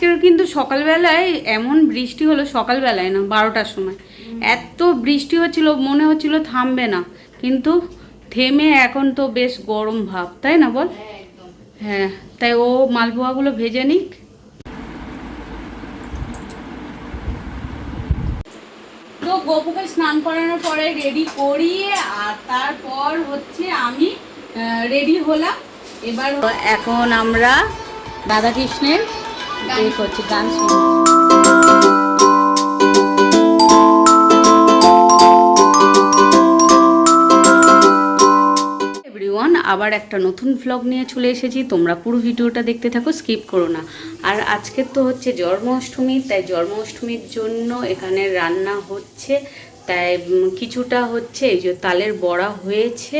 আজকের কিন্তু সকালবেলায় এমন বৃষ্টি হলো সকালবেলায় না, বারোটার সময়। এত বৃষ্টি হচ্ছিল, মনে হচ্ছিল থামবে না। কিন্তু থেমে এখন তো বেশ গরম ভাব, তাই না বল? হ্যাঁ তাই ও মালপোয়াগুলো ভেজে নিক। তো গোপুকে স্নান করানোর পরে রেডি করিয়ে, আর তারপর হচ্ছে আমি রেডি হলাম। এবার এখন আমরা রাধাকৃষ্ণের এই করছি গান শুনছি এভরিওয়ান আবার একটা নতুন ভ্লগ নিয়ে চলে এসেছি। তোমরা পুরো ভিডিওটা দেখতে থাকো স্কিপ করো না। আর আজকে তো হচ্ছে জন্মাষ্টমী তাই জন্মাষ্টমীর জন্য এখানে রান্না হচ্ছে। তাই কিছুটা হচ্ছে এই যে তালের বড়া হয়েছে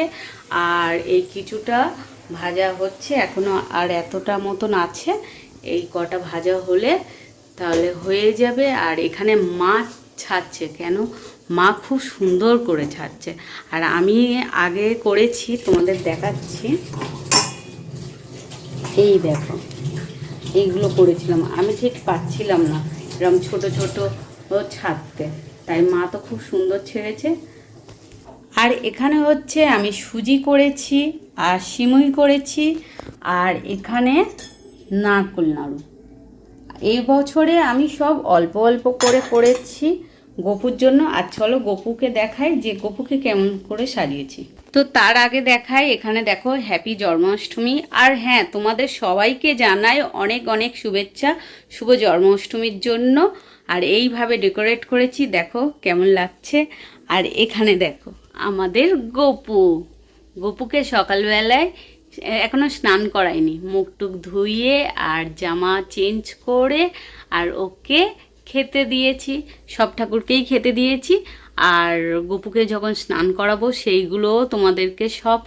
আর এই কিছুটা ভাজা হচ্ছে। এখনও আর এতটা মতন আছে এই কটা ভাজা হলে তাহলে হয়ে যাবে। আর এখানে মাছ ছাড়ছে কেন? মা খুব সুন্দর করে ছাড়ছে। আর আমি আগে করেছি, তোমাদের দেখাচ্ছি। এই দেখো, এইগুলো করেছিলাম। আমি ঠিক পাচ্ছিলাম না এরকম ছোট ছোট ছাড়তে। তাই মা তো খুব সুন্দর ছেড়েছে। আর এখানে হচ্ছে আমি সুজি করেছি, আর সিমুই করেছি, আর এখানে নারকোল নাড়ু। এই বছরে আমি সব অল্প অল্প করে করেছি। গপুর জন্য, আর চলো গপুকে দেখাই যে গপুকে কেমন করে সাজিয়েছি। তো তার আগে দেখাই, এখানে দেখো হ্যাপি জন্মাষ্টমী। আর হ্যাঁ তোমাদের সবাইকে জানাই অনেক অনেক শুভেচ্ছা, শুভ জন্মাষ্টমীর জন্য। আর এইভাবে ডেকোরেট করেছি, দেখো কেমন লাগছে। আর এখানে দেখো, আমাদের গপু। গপুকে সকালবেলায় এখনও স্নান করাইনি মুখ টুক ধুইয়ে আর জামা চেঞ্জ করে আর ওকে খেতে দিয়েছি। সব ঠাকুরকেই খেতে দিয়েছি। আর গপুকে যখন স্নান করাবো সেইগুলোও তোমাদেরকে সব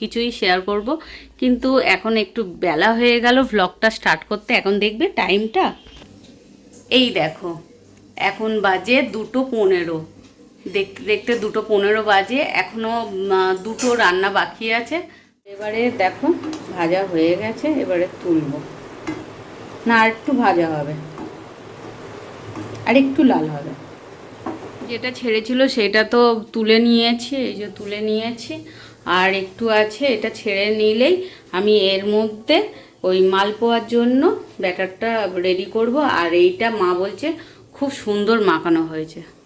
কিছুই শেয়ার করব। কিন্তু এখন একটু বেলা হয়ে গেল ভ্লগটা স্টার্ট করতে। এখন দেখবে টাইমটা এই দেখো, এখন বাজে দুটো পনেরো। দেখতে দেখতে দুটো পনেরো বাজে। এখনও দুটো রান্না বাকি আছে। এবারে দেখো, ভাজা হয়ে গেছে, এবারে তুলবো। না, আর একটু ভাজা হবে। আর একটু লাল হবে। যেটা ছেড়েছিল সেটা তো তুলে নিয়েছি, এই যে তুলে নিয়েছি। আর একটু আছে, এটা ছেড়ে নিলেই আমি এর মধ্যে ওই মালপোয়ার জন্য ব্যাটারটা রেডি করব। আর এইটা মা বলছে, খুব সুন্দর মাখানো হয়েছে।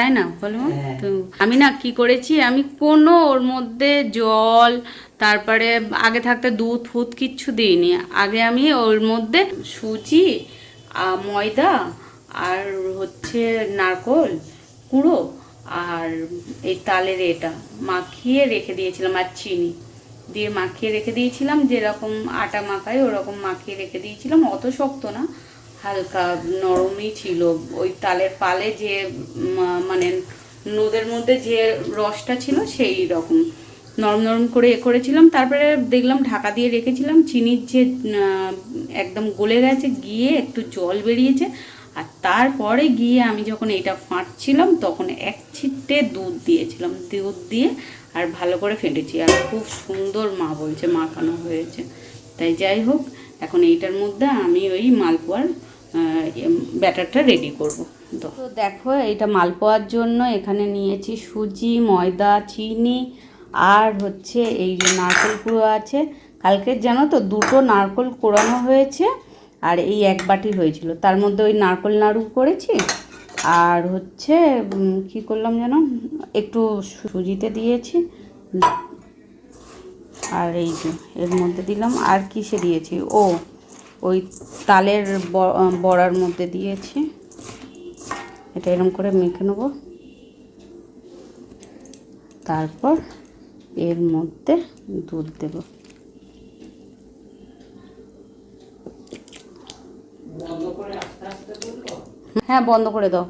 তাই না? বলো তো আমি না কি করেছি আমি কোনো ওর মধ্যে জল তারপরে আগে থাকতে দুধ ফুদ কিচ্ছু দিইনি। আগে আমি ওর মধ্যে সুজি ময়দা আর হচ্ছে নারকোল কুড়ো আর এই তালের এটা মাখিয়ে রেখে দিয়েছিলাম আর চিনি দিয়ে মাখিয়ে রেখে দিয়েছিলাম যেরকম আটা মাখাই ওরকম মাখিয়ে রেখে দিয়েছিলাম। অত শক্ত না। হালকা নরমই ছিল। ওই তালের পালে যে মানে নদের মধ্যে যে রসটা ছিল সেই রকম। নরম নরম করে এ করেছিলাম। তারপরে দেখলাম ঢাকা দিয়ে রেখেছিলাম। চিনির যে একদম গলে গেছে, গিয়ে একটু জল বেরিয়েছে। আর তারপরে গিয়ে আমি যখন এটা ফাঁটছিলাম, তখন এক ছিটে দুধ দিয়েছিলাম। দুধ দিয়ে আর ভালো করে ফেটেছি। আর খুব সুন্দর মা বলছে, মাখানো হয়েছে। তাই যাই হোক, এখন এইটার মধ্যে আমি ওই মালপোয়ার ব্যাটারটা রেডি করব। তো দেখো, এটা মালপোয়ার জন্য এখানে নিয়েছি সুজি, ময়দা, চিনি, আর হচ্ছে এই যে নারকেল কুড়ো আছে। কালকে জানো তো, দুটো নারকেল কোড়ানো হয়েছে, আর এই এক বাটি হয়েছিল। তার মধ্যে ওই নারকেল নাড়ু করেছি, আর হচ্ছে কি করলাম যেন, একটু সুজিতে দিয়েছি। আর এই যে, এর মধ্যে দিলাম, আর কিসে দিয়েছি? ও ওই তালের বড়ার মধ্যে দিয়েছি। এটা এরকম করে মেখে নেব। তারপর এর মধ্যে দুধ দেব। হ্যাঁ বন্ধ করে দাও।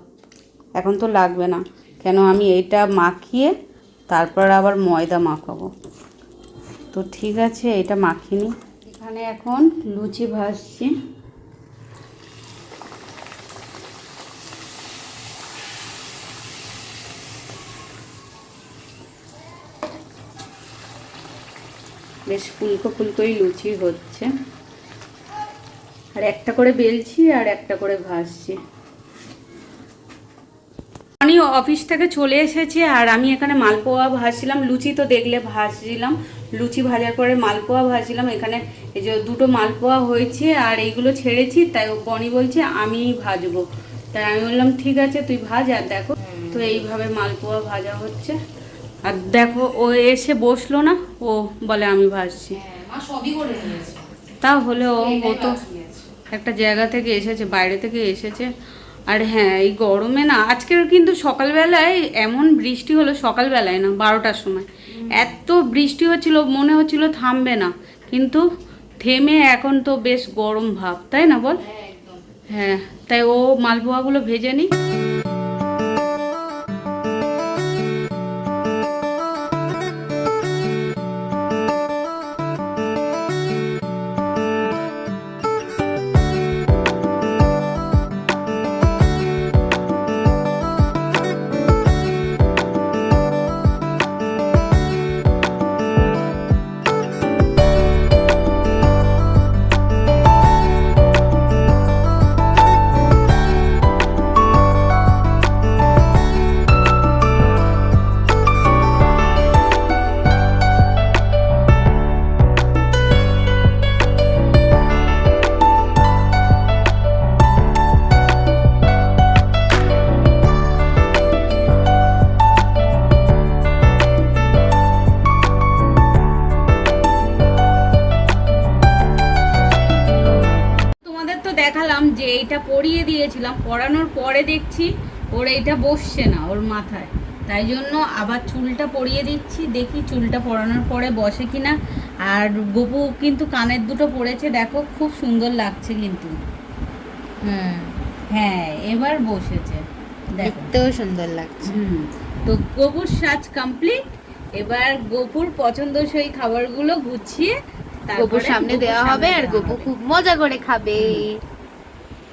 এখন তো লাগবে না। কেন আমি এইটা মাখিয়ে তারপর আবার ময়দা মাখাবো। তো ঠিক আছে, এটা মাখিনি। এখানে এখন লুচি ভাজছি। বেশ ফুলকো ফুলকোই লুচি হচ্ছে। আর একটা করে বেলছি আর একটা করে ভাজছি। আমি অফিস থেকে চলে এসেছি আর আমি এখানে মালপোয়া ভাজছিলাম লুচি তো দেখলে ভাজছিলাম। লুচি ভাজার পরে মালপোয়া ভাজছিলাম এখানে এই যে দুটো মালপোয়া হয়েছে আর এইগুলো ছেড়েছি তাই ও বনি বলছে আমি ভাজবো। তাই আমি বললাম ঠিক আছে তুই ভাজ আর দেখো। তো এইভাবে মালপোয়া ভাজা হচ্ছে। আর দেখো ও এসে বসল না ও বলে আমি ভাজছি। হ্যাঁ, মা সবই করে নিয়েছে। তাহলে ও ও তো একটা জায়গা থেকে এসেছে বাইরে থেকে এসেছে। আর হ্যাঁ এই গরমে না আজকের কিন্তু সকালবেলায় এমন বৃষ্টি হলো সকালবেলায় না বারোটার সময়। এত বৃষ্টি হচ্ছিল মনে হচ্ছিল থামবে না। কিন্তু থেমে এখন তো বেশ গরম ভাব তাই না বল? হ্যাঁ হ্যাঁ তাই ও মালপোয়াগুলো ভেজে নি। পরিয়ে দিয়েছিলাম পরানোর পরে দেখছি ওর এইটা বসছে না ওর মাথায়। তাই জন্য আবার চুলটা পরিয়ে দিচ্ছি দেখি চুলটা পরানোর পরে বসে কিনা। আর গপু কিন্তু কানের দুটো পড়েছে দেখো খুব সুন্দর লাগছে কিন্তু। হুম হ্যাঁ এবার বসেছে। দেখতেও সুন্দর লাগছে। হুম তো গোপুর সাজ কমপ্লিট এবার গোপুর পছন্দসই খাবারগুলো গুছিয়ে তারপরে গপুর সামনে দেওয়া হবে আর গপু খুব মজা করে খাবে।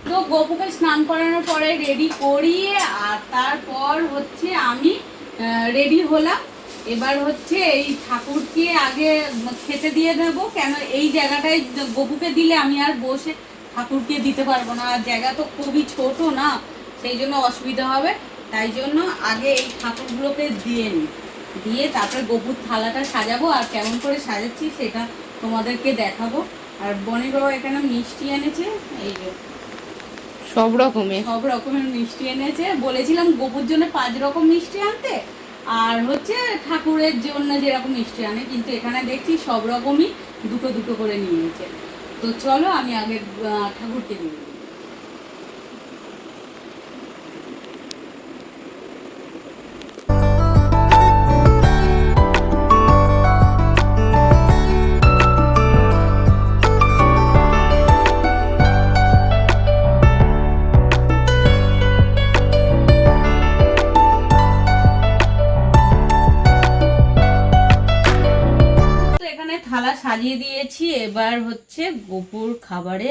তো গোপুকে স্নান করানোর পরে রেডি করিয়ে আর তারপর হচ্ছে আমি রেডি হলাম। এবার হচ্ছে এই ঠাকুরকে আগে খেতে দিয়ে দেবো। কেন এই জায়গাটায় গপুকে দিলে আমি আর বসে ঠাকুরকে দিতে পারব না। আর জায়গা তো খুবই ছোট না, সেই জন্য অসুবিধা হবে। তাই জন্য আগে এই ঠাকুরগুলোকে দিয়ে নিই। দিয়ে তারপরে গপুর থালাটা সাজাবো আর কেমন করে সাজাচ্ছি সেটা তোমাদেরকে দেখাবো। আর বনের বাবা এখানে মিষ্টি এনেছে, এই সব রকমের। সব রকমের মিষ্টি এনেছে। বলেছিলাম গোপুর জন্য পাঁচ রকম মিষ্টি আনতে। আর হচ্ছে ঠাকুরের জন্য যেরকম মিষ্টি আনে, কিন্তু এখানে দেখছি সব রকমই দুটো দুটো করে নিয়েছে। তো চলো আমি আগে ঠাকুরকে দিয়ে সাজিয়ে দিয়েছি। এবার হচ্ছে গোপুর খাবারে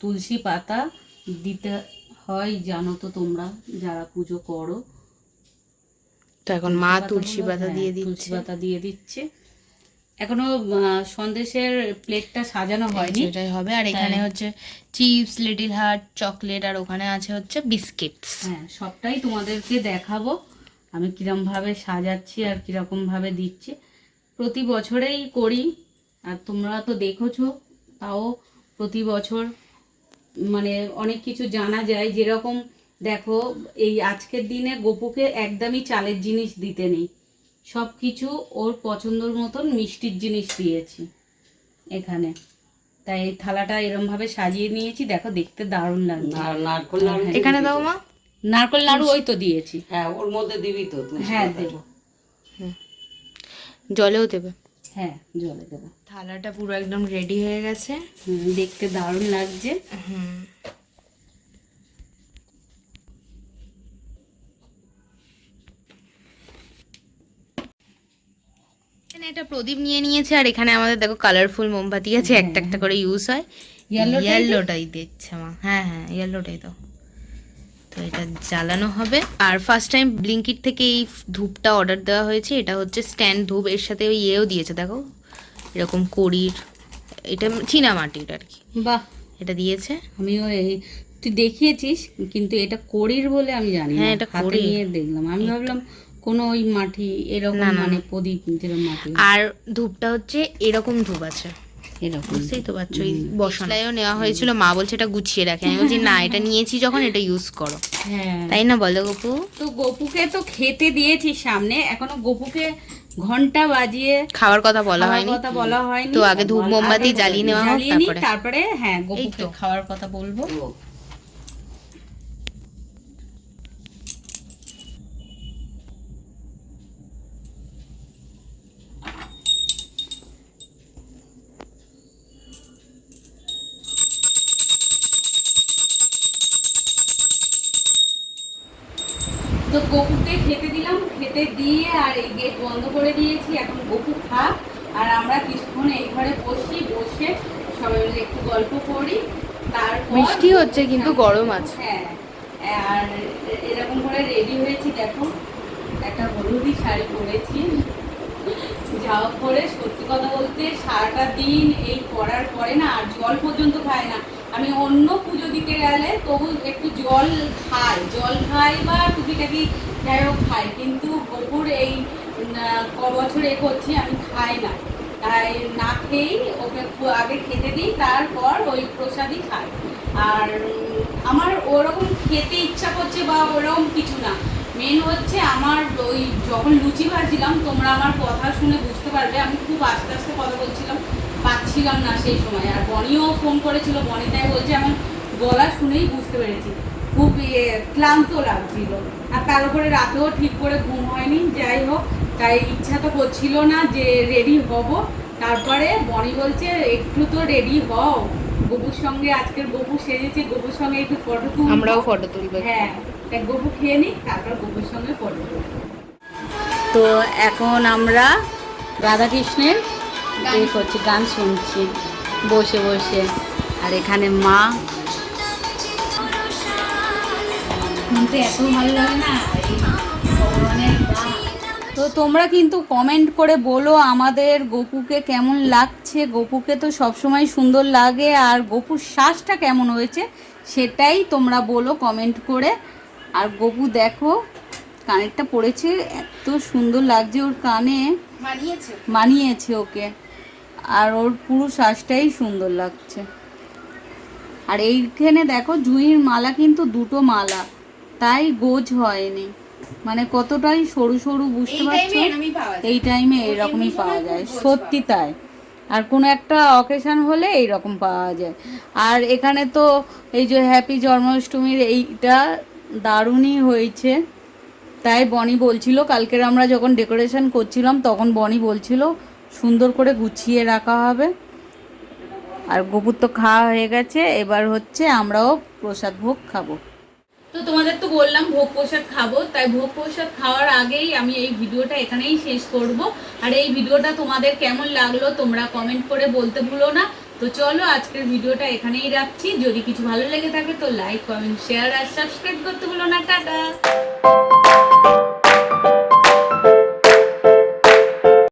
তুলসী পাতা দিতে হয় জানো তো তোমরা যারা পুজো করো। তো এখন মা তুলসী তুলসী পাতা দিয়ে তুলসী দিচ্ছে। পাতা দিয়ে দিচ্ছে। এখনও সন্দেশের প্লেটটা সাজানো হয়নি। সেটাই হবে। আর এখানে হচ্ছে চিপস লিটিল হার্ট চকলেট আর ওখানে আছে হচ্ছে বিস্কিটস। হ্যাঁ সবটাই তোমাদেরকে দেখাবো। আমি কিরম ভাবে সাজাচ্ছি আর কীরকম ভাবে দিচ্ছি। প্রতি বছরেই করি। আর তোমরা তো দেখেছ তাও প্রতি বছর মানে অনেক কিছু জানা যায়। যেরকম দেখো এই আজকের দিনে গোপুকে একদমই চালের জিনিস দিতে নেই। সব কিছু ওর পছন্দর মতন মিষ্টির জিনিস দিয়েছি এখানে। তাই থালাটা এরম ভাবে সাজিয়ে নিয়েছি। দেখো দেখতে দারুণ লাগছে। নারকল নাড়ু এখানে দাও মা। নারকল নাড়ু ওই তো দিয়েছি। হ্যাঁ ওর মধ্যে দিবি তো? হ্যাঁ। দেবো। জলেও দেবে। হ্যাঁ জলে দেবো। থালাটা পুরো একদম রেডি হয়ে গেছে। দেখতে দারুণ লাগছে। হুম। একটা প্রদীপ নিয়ে নিয়েছে আর এখানে আমাদের দেখো কালারফুল মোমবাতি আছে একটা একটা করে ইউজ হয়? ইয়েলোটাই দিচ্ছে মা। হ্যাঁ হ্যাঁ ইয়েলোটাই দাও তো এটা জ্বালানো হবে। আর ফার্স্ট টাইম ব্লিঙ্কিট থেকে এই ধূপটা অর্ডার দেওয়া হয়েছে এটা হচ্ছে স্ট্যান্ড ধূপ এর সাথে ওই ইয়েও দিয়েছে দেখো। এরকম কড়ির এটা চীনা মাটির আর কি। বাহ! এটা দিয়েছে। আমিও এই তুই দেখিয়েছিস কিন্তু এটা করির বলে আমি জানি হ্যাঁ, এটা। নিয়ে দেখলাম। আমি ভাবলাম কোনো ওই মাটি এরকম। মানে প্রদীপ যেরকম মাটি। আর ধূপটা হচ্ছে এরকম ধূপ আছে। এরকম। বুঝতেই তো পারছ এই নেওয়া হয়েছিল মা বলছে এটা গুছিয়ে রাখে। আমি বলছি না এটা নিয়েছি যখন এটা ইউজ করো। হ্যাঁ। তাই না বলো গপু? তো গপুকে তো খেতে দিয়েছি সামনে এখনও গপুকে ঘণ্টা বাজিয়ে খাওয়ার কথা বলা হয়নি। কথা বলা হয়নি। তো আগে ধূপ মোমবাতি জ্বালিয়ে নেওয়া হোক তারপরে। তারপরে হ্যাঁ গপুকে খাওয়ার কথা বলব। গপুকে খেতে দিলাম খেতে দিয়ে আর এই গেট বন্ধ করে দিয়েছি এখন গপু খাক। আর আমরা কিছুক্ষণ এই ঘরে বসি বসে সবাই মিলে একটু গল্প করি। তারপর বৃষ্টি হচ্ছে কিন্তু গরম আছে। হ্যাঁ। আর এরকম করে রেডি হয়েছি দেখো একটা হলুদি শাড়ি পরেছি। যাওয়ার পরে সত্যি কথা বলতে সারাটা দিন এই করার পরে না আর জল পর্যন্ত খায় না। আমি অন্য পুজো দিতে গেলে তবু একটু জল খাই। জল খাই বা টুকিটাকি যাই হোক খাই। কিন্তু গোপুর এই ক বছর এ করছি, আমি খাই না। তাই না খেয়েই ওকে আগে খেতে দিই, তারপর ওই প্রসাদই খাই। আর আমার ওরকম খেতে ইচ্ছা করছে বা ওরকম কিছু না। মেন হচ্ছে আমার ওই যখন লুচি ভাজছিলাম, তোমরা আমার কথা শুনে বুঝতে পারবে, আমি খুব আস্তে আস্তে কথা বলছিলাম। পাচ্ছিলাম না সেই সময়। আর বনিও ফোন করেছিল বনি তাই বলছে আমার গলা শুনেই বুঝতে পেরেছি। খুব ইয়ে ক্লান্ত লাগছিল। আর তার উপরে রাতেও ঠিক করে ঘুম হয়নি। যাই হোক তাই ইচ্ছা তো করছিল না যে রেডি হব। তারপরে বনি বলছে একটু তো রেডি হও। গবুর সঙ্গে আজকের গবু সেজেছে গবুর সঙ্গে একটু ফটো তুলবো। আমরাও ফটো তুলবো। হ্যাঁ তাই গবু খেয়ে নিই তারপর গবুর সঙ্গে ফটো তো এখন আমরা রাধাকৃষ্ণের এই করছি গান শুনছি বসে বসে। আর এখানে মা। শুনতে এত ভালো লাগে না? তো তোমরা কিন্তু কমেন্ট করে বলো আমাদের গপুকে কেমন লাগছে। গপুকে তো সবসময় সুন্দর লাগে। আর গপুর শ্বাসটা কেমন হয়েছে সেটাই তোমরা বলো কমেন্ট করে। আর গপু দেখো কানেরটা পড়েছে এত সুন্দর লাগছে ওর কানে। মানিয়েছে মানিয়েছে ওকে। আর ওর পুরো শ্বাসটাই সুন্দর লাগছে। আর এইখানে দেখো জুঁইর মালা কিন্তু দুটো মালা। তাই গোজ হয়নি। মানে কতটাই সরু সরু বুঝতে পারছ? এই টাইমে এরকমই পাওয়া যায় সত্যি তাই। আর কোনো একটা অকেশন হলে এইরকম পাওয়া যায়। আর এখানে তো এই যে হ্যাপি জন্মাষ্টমীর এইটা দারুণই হয়েছে। তাই বনি বলছিল কালকের আমরা যখন ডেকোরেশন করছিলাম তখন বনি বলছিল সুন্দর করে গুছিয়ে রাখা হবে। আর গোপুর তো খাওয়া হয়ে গেছে, এবার হচ্ছে আমরাও প্রসাদ ভোগ খাব। তো তোমাদের তো বললাম ভোগ প্রসাদ খাব, তাই ভোগ প্রসাদ খাওয়ার আগেই আমি এই ভিডিওটা এখানেই শেষ করব। আর এই ভিডিওটা তোমাদের কেমন লাগল তোমরা কমেন্ট করে বলতে ভুলো না। তো চলো আজকের ভিডিওটা এখানেই রাখছি। যদি কিছু ভালো লেগে থাকে তো লাইক কমেন্ট শেয়ার আর সাবস্ক্রাইব করতে ভুলো না। টাটা!